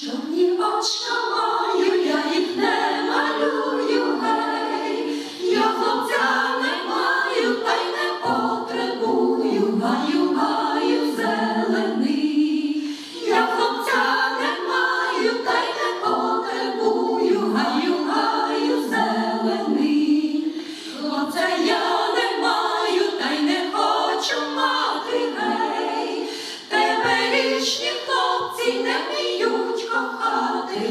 Чорні очка маю,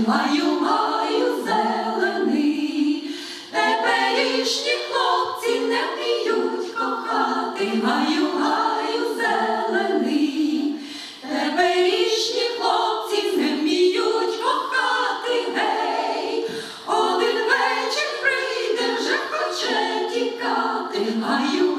маю, маю зелений. Теперішні хлопці не вміють кохати, маю, маю зелений. Теперішні хлопці не вміють кохати, гей. Один вечір прийде, вже хоче тікати, гаю,